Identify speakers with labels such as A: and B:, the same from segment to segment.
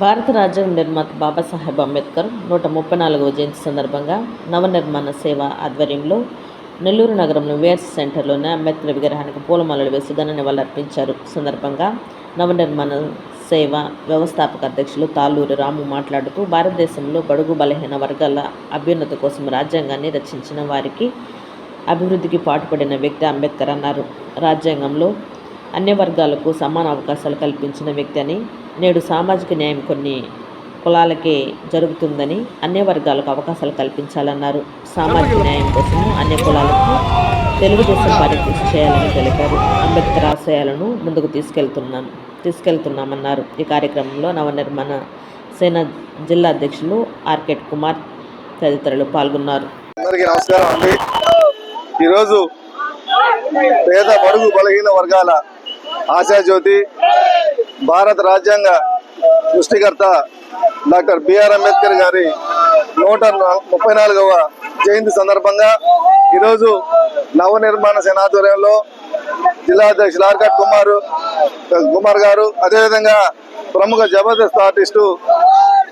A: భారత రాజ్యాంగ నిర్మాత బాబాసాహెబ్ అంబేద్కర్ నూట ముప్పై నాలుగవ జయంతి సందర్భంగా నవనిర్మాణ సేవ ఆధ్వర్యంలో నెల్లూరు నగరంలో వేర్స్ సెంటర్లోని అంబేద్కర్ విగ్రహానికి పూలమాలలు వేసి ఘన నివాళులర్పించారు సందర్భంగా నవనిర్మాణ సేవ వ్యవస్థాపక అధ్యక్షులు తాళ్ళూరు రాము మాట్లాడుతూ భారతదేశంలో బడుగు బలహీన వర్గాల అభ్యున్నతి కోసం రాజ్యాంగాన్ని రచించిన వారికి అభివృద్ధికి పాటుపడిన వ్యక్తి అంబేద్కర్ అన్నారు. రాజ్యాంగంలో అన్ని వర్గాలకు సమాన అవకాశాలు కల్పించిన వ్యక్తి అని నేడు సామాజిక న్యాయం కొన్ని కులాలకే జరుగుతుందని అన్ని వర్గాలకు అవకాశాలు కల్పించాలన్నారు. సామాజిక న్యాయం కోసం అన్ని కులాలకు తెలుగుదేశం పార్టీ కృషి చేయాలని తెలిపారు. అంబేద్కర్ ఆశయాలను ముందుకు తీసుకెళ్తున్నాం తీసుకెళ్తున్నామన్నారు. ఈ కార్యక్రమంలో నవనిర్మాణ సేన జిల్లా అధ్యక్షులు ఆర్కెట్ కుమార్ తదితరులు పాల్గొన్నారు.
B: అందరికీ నమస్కారం అండి. ఈరోజు పేద బడుగు బలహీన వర్గాల ఆశాజ్యోతి భారత రాజ్యాంగ సృష్టికర్త డాక్టర్ బిఆర్ అంబేద్కర్ గారి నూట ముప్పై నాలుగవ జయంతి సందర్భంగా ఈరోజు నవనిర్మాణ సేనాధ్వర్యంలో జిల్లా అధ్యక్షులు ఆర్కట్ కుమార్ కుమార్ గారు అదేవిధంగా ప్రముఖ జబర్దస్త్ ఆర్టిస్టు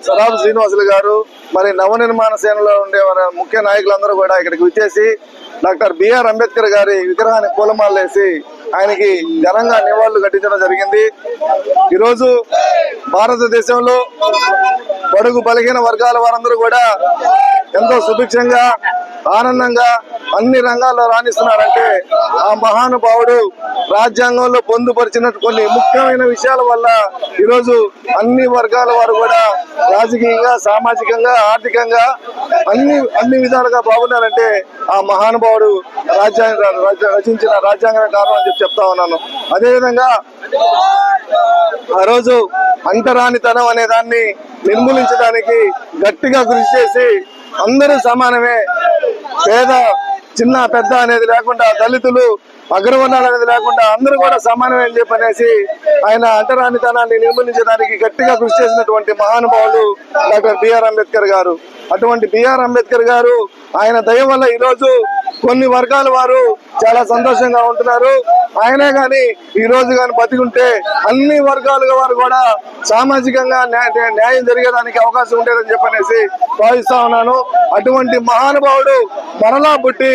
B: సరాబ్ శ్రీనివాసులు గారు మరి నవనిర్మాణ సేనలో ఉండే ముఖ్య నాయకులందరూ కూడా ఇక్కడికి విచ్చేసి డాక్టర్ బిఆర్ అంబేద్కర్ గారి విగ్రహాన్ని పూలమాలలు వేసి ఆయనకి ఘనంగా నివాళులు కట్టించడం జరిగింది. ఈరోజు భారతదేశంలో బడుగు బలహీన వర్గాల వారందరూ కూడా ఎంతో సుభిక్షంగా ఆనందంగా అన్ని రంగాల్లో రాణిస్తున్నారంటే ఆ మహానుభావుడు రాజ్యాంగంలో పొందుపరిచిన కొన్ని ముఖ్యమైన విషయాల వల్ల ఈరోజు అన్ని వర్గాల వారు కూడా రాజకీయంగా సామాజికంగా ఆర్థికంగా అన్ని అన్ని విధాలుగా బాగున్నారంటే ఆ మహానుభావుడు రాజ్యాంగ రాజ్య- రచించిన రాజ్యాంగం కారణం అని చెప్పి చెప్తా ఉన్నాను. అదేవిధంగా ఆ రోజు అంటరానితనం అనే దాన్ని నిర్మూలించడానికి గట్టిగా కృషి చేసి అందరూ సమానమే పేద చిన్న పెద్ద అనేది లేకుండా దళితులు అగ్రవర్ణాలు అనేది లేకుండా అందరూ కూడా సమానమే అని చెప్పనేసి ఆయన అంటరానితనాన్ని నిర్మూలించడానికి గట్టిగా కృషి చేసినటువంటి మహానుభావులు డాక్టర్ బిఆర్ అంబేద్కర్ గారు. అటువంటి బిఆర్ అంబేద్కర్ గారు ఆయన దయ వల్ల ఈరోజు కొన్ని వర్గాల వారు చాలా సంతోషంగా ఉంటున్నారు. ఆయనే కానీ ఈ రోజు కానీ బతికుంటే అన్ని వర్గాలుగా వారు కూడా సామాజికంగా న్యాయ- న్యాయం జరిగేదానికి అవకాశం ఉండేదని చెప్పనేసి భావిస్తా ఉన్నాను. అటువంటి మహానుభావుడు మరలా పుట్టి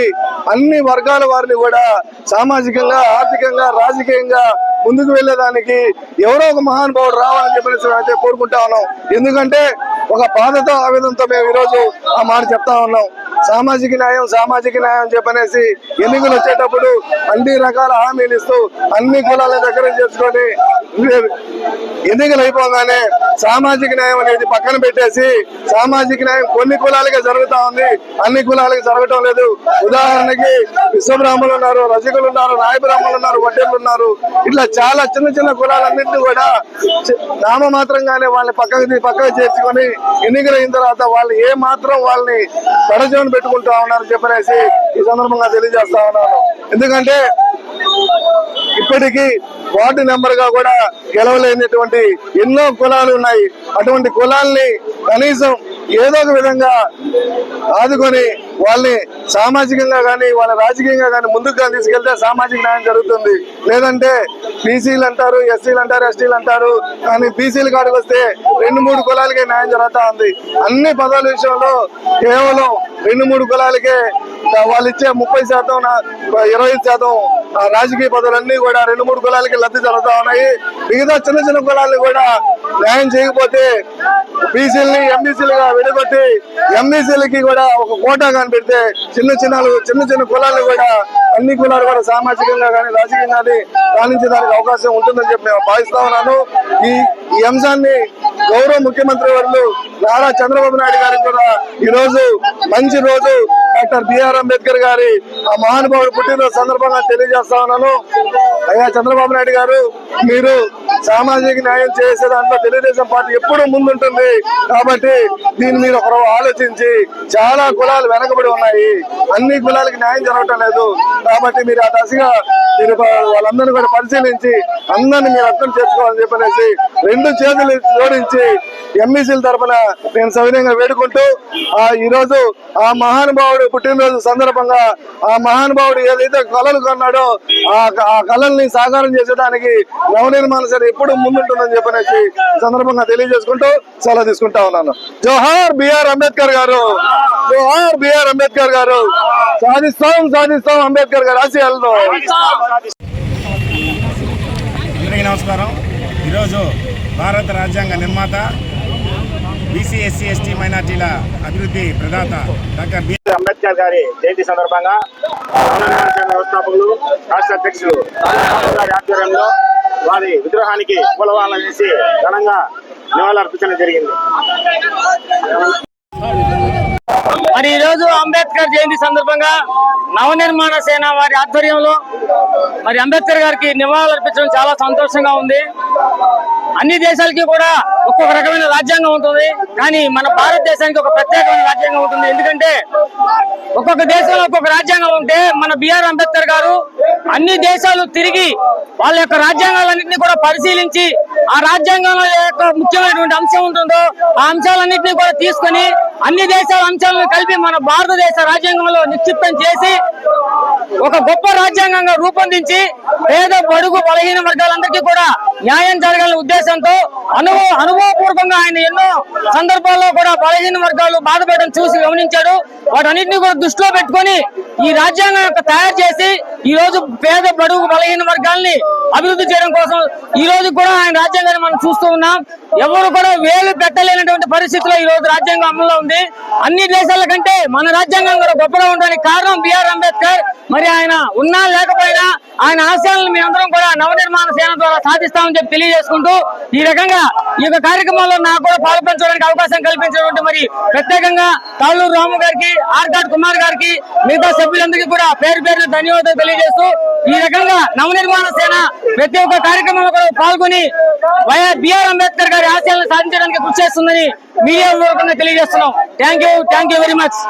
B: అన్ని వర్గాల వారిని కూడా సామాజికంగా ఆర్థికంగా రాజకీయంగా ముందుకు వెళ్ళేదానికి ఎవరో ఒక మహానుభావుడు రావాలని చెప్పేసి అయితే కోరుకుంటా ఉన్నాం. ఎందుకంటే ఒక బాధతో ఆవేదంతో మేము ఈరోజు ఆ మాట చెప్తా ఉన్నాం. సామాజిక న్యాయం సామాజిక న్యాయం చెప్పనేసి ఎన్నికలు వచ్చేటప్పుడు అన్ని రకాల హామీలు ఇస్తూ అన్ని కులాల దగ్గర చేసుకొని ఎన్నికలు అయిపోగానే సామాజిక న్యాయం అనేది పక్కన పెట్టేసి సామాజిక న్యాయం కొన్ని కులాలకే జరుగుతా ఉంది. అన్ని కులాలకి జరగటం లేదు. ఉదాహరణకి విశ్వబ్రాహ్మణులు ఉన్నారు రజకులు ఉన్నారు నాయబ్రాహ్మణులు ఉన్నారు వడ్డేళ్ళు ఉన్నారు. ఇట్లా చాలా చిన్న చిన్న కులాలన్నింటినీ కూడా చి- నామమాత్రంగానే వాళ్ళని పక్కకు పక్కకు చేర్చుకొని ఎన్నికలు అయిన తర్వాత వాళ్ళు ఏ మాత్రం వాళ్ళని పడజోని పెట్టుకుంటా ఉన్నారు చెప్పనేసి ఈ సందర్భంగా తెలియజేస్తా ఉన్నాను. ఎందుకంటే ఇప్పటికీ వార్డు నెంబర్గా కూడా గెలవలేనటువంటి ఎన్నో కులాలు ఉన్నాయి. అటువంటి కులాల్ని కనీసం ఏదో ఒక విధంగా ఆదుకొని వాళ్ళని సామాజికంగా కానీ వాళ్ళ రాజకీయంగా కానీ ముందుకు కానీ తీసుకెళ్తే సామాజిక న్యాయం జరుగుతుంది. లేదంటే బీసీలు అంటారు ఎస్సీలు అంటారు ఎస్టీలు అంటారు కానీ బీసీలు కాడికి వస్తే రెండు మూడు కులాలకే న్యాయం జరుగుతూ ఉంది. అన్ని పదాల విషయంలో కేవలం రెండు మూడు కులాలకే వాళ్ళు ఇచ్చే ముప్పై శాతం ఇరవై శాతం ఆ రాజకీయ పదవులన్నీ కూడా రెండు మూడు కులాలకి లబ్ధి జరుగుతూ ఉన్నాయి. మిగతా చిన్న చిన్న కులాలకు కూడా న్యాయం చేయకపోతే బీసీలని ఎంబీసీలుగా విడగొట్టి ఎంబీసీలకి కూడా ఒక కోటా కనిపెడితే చిన్న చిన్న చిన్న చిన్న కులాలు కూడా అన్ని కులాలు కూడా సామాజికంగా కానీ రాజకీయంగా కానీ రాణించడానికి అవకాశం ఉంటుందని చెప్పి మేము భావిస్తా ఉన్నాను. ఈ ఈ అంశాన్ని గౌరవ ముఖ్యమంత్రి వర్లు నారా చంద్రబాబు నాయుడు గారికి కూడా ఈ రోజు మంచి రోజు. డాక్టర్ బిఆర్ అంబేద్కర్ గారి ఆ మహానుభావుడు పుట్టినరోజు సందర్భంగా తెలియజేస్తా ఉన్నాను. అయ్యా చంద్రబాబు నాయుడు గారు మీరు సామాజిక న్యాయం చేసే దాంట్లో తెలుగుదేశం పార్టీ ఎప్పుడూ ముందుంటుంది. కాబట్టి దీన్ని మీరు ఒకరు ఆలోచించి చాలా కులాలు వెనకబడి ఉన్నాయి. అన్ని కులాలకి న్యాయం జరగటం లేదు. కాబట్టి మీరు ఆ దశగా మీరు వాళ్ళందరినీ కూడా పరిశీలించి అందరిని మీరు అర్థం చేసుకోవాలని చెప్పనేసి రెండు చేతులు జోడించి ఎంఈసీల తరఫున నేను సవినయంగా వేడుకుంటూ ఆ ఈ రోజు ఆ మహానుభావుడు పుట్టినరోజు సందర్భంగా ఆ మహానుభావుడు ఏదైతే కళలు కొన్నాడో ఆ ఆ కళల్ని సాకారం చేసేదానికి నవనిర్మాణ సరే ఎప్పుడు ముందుంటుందని చెప్పనేసి సందర్భంగా తెలియజేసుకుంటూ సెలవు తీసుకుంటా ఉన్నాను. జోహార్ బిఆర్ అంబేద్కర్ గారు జోహార్ బిఆర్ అంబేద్కర్ గారు సాధిస్తాం సాధిస్తాం అంబేద్కర్ గారు ఆశయాలను.
C: అందరికీ నమస్కారం. ఈరోజు భారత రాజ్యాంగ నిర్మాత బీసీ ఎస్సీ ఎస్టీ మైనార్టీల అభివృద్ధి ప్రదాత డాక్టర్ బిఆర్ అంబేద్కర్ గారి జయంతి సందర్భంగా వ్యవస్థాపకులు రాష్ట్ర అధ్యక్షులు గారి ఆధ్వర్యంలో వారి విగ్రహానికి పూలవాళ్ళ వేసి ఘనంగా నివాళులర్పించడం జరిగింది.
D: మరి ఈ రోజు అంబేద్కర్ జయంతి సందర్భంగా నవనిర్మాణ సేన వారి ఆధ్వర్యంలో మరి అంబేద్కర్ గారికి నివాళులర్పించడం చాలా సంతోషంగా ఉంది. అన్ని దేశాలకి కూడా ఒక్కొక్క రకమైన రాజ్యాంగం ఉంటుంది. కానీ మన భారతదేశానికి ఒక ప్రత్యేకమైన రాజ్యాంగం ఉంటుంది. ఎందుకంటే ఒక్కొక్క దేశంలో ఒక్కొక్క రాజ్యాంగం ఉంటే మన బిఆర్ అంబేద్కర్ గారు అన్ని దేశాలు తిరిగి వాళ్ళ యొక్క రాజ్యాంగాలన్నింటినీ కూడా పరిశీలించి ఆ రాజ్యాంగంలో యొక్క ముఖ్యమైనటువంటి అంశం ఉంటుందో ఆ అంశాలన్నింటినీ కూడా తీసుకొని అన్ని దేశాల అంశాలను కలిపి మన భారతదేశ రాజ్యాంగంలో నిక్షిప్తం చేసి ఒక గొప్ప రాజ్యాంగంగా రూపొందించి పేద బడుగు బలహీన వర్గాలందరికీ కూడా న్యాయం జరగాలనే ఉద్దేశంతో అనుభవ అనుభవపూర్వకంగా ఆయన ఎన్నో సందర్భాల్లో కూడా బలహీన వర్గాలు బాధపడడం చూసి గమనించాడు. వాటన్నిటిని కూడా దృష్టిలో పెట్టుకొని ఈ రాజ్యాంగం యొక్క తయారు చేసి ఈ రోజు పేద బడుగు బలహీన వర్గాల్ని అభివృద్ధి చేయడం కోసం ఈ రోజు కూడా ఆయన రాజ్యాంగాన్ని మనం చూస్తూ ఉన్నాం. ఎవరు కూడా వేలు పెట్టలేనటువంటి పరిస్థితిలో ఈ రోజు రాజ్యాంగం అమల్లో ఉంది. అన్ని దేశాల కంటే మన రాజ్యాంగం కూడా గొప్పగా ఉండడానికి కారణం బిఆర్ అంబేద్కర్. మరి ఆయన ఉన్నా లేకపోయినా ఆయన ఆశయాలను మేమందరం కూడా నవనిర్మాణ సేన ద్వారా సాధిస్తామని చెప్పి తెలియజేసుకుంటూ ఈ రకంగా ఈ యొక్క కార్యక్రమంలో నాకు కూడా పాల్పంచడానికి అవకాశం కల్పించినటువంటి మరి ప్రత్యేకంగా తాళ్ళూరు రాము గారికి ఆర్గాడ్ కుమార్ గారికి మిగతా సభ్యులందరికీ కూడా పేరు పేరు ధన్యవాదాలు తెలియజేస్తూ ఈ రకంగా నవనిర్మాణ సేన ప్రతి ఒక్క కార్యక్రమంలో కూడా పాల్గొని వైఎస్ బిఆర్ అంబేద్కర్ గారి ఆశయాలను సాధించడానికి కృషి చేస్తుందని మీడియా తెలియజేస్తున్నాం. Thank you thank you very much.